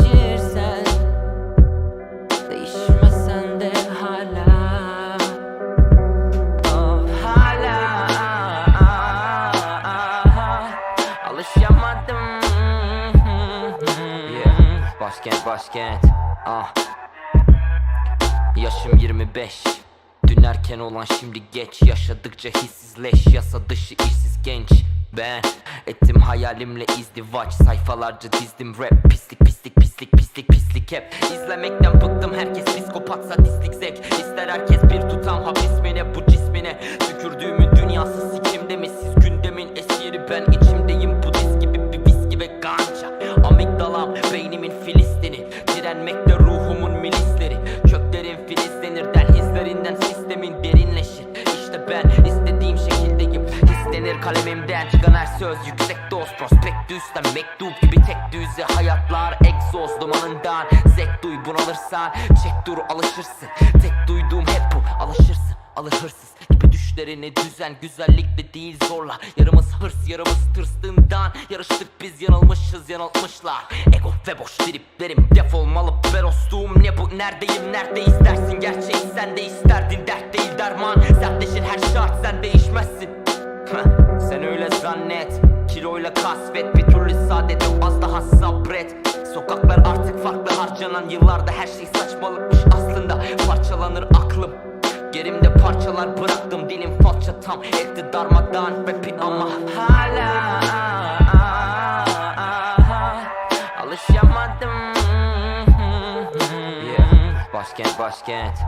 değişirsen Değişmesen de hala. Of hala. Alışamadım. Yeah. Başkent başkent. Ah. Yaşım 25 Dün erken olan şimdi geç. Yaşadıkça hissizleş. Yasa dışı işsiz genç. Ben ettim hayalimle izdivaç Sayfalarca dizdim rap. Pislik pislik pislik pislik pislik hep. İzlemekten bıktım herkes psikopat sadistlik zevk İster herkes bir tutam hapis mi ne bu cismine. Tükürdüğümün dünyası sikimde mi? Siz gündemin esiri ben kalemimden çıkan her söz yüksek doz. Prospektüsten mektup gibi tek düze hayatlar Egzoz. Dumanından zek duy bunalırsan Çek dur alışırsın. Tek duyduğum hep bu alışırsın alır hırsız gibi düşlerini düzen güzellikle değil zorla. Yarımız hırs yarımız tırstığından Yarıştık biz yanılmışız yanıltmışlar. Ego ve boş triplerim defolmalı berostuğum ne bu neredeyim nerede istersin? Gerçeği sen de isterdin dert değil derman. Sertleşir her şart sen değişmezsin yok az daha sabret. Sokaklar artık farklı harcanan yıllarda her şey saçmalıkmış. Aslında Parçalanır aklım. Gerimde parçalar bıraktım dilim falça tam. Etti darmadan rapi ama hala alışamadım. Yeah. Başkent başkent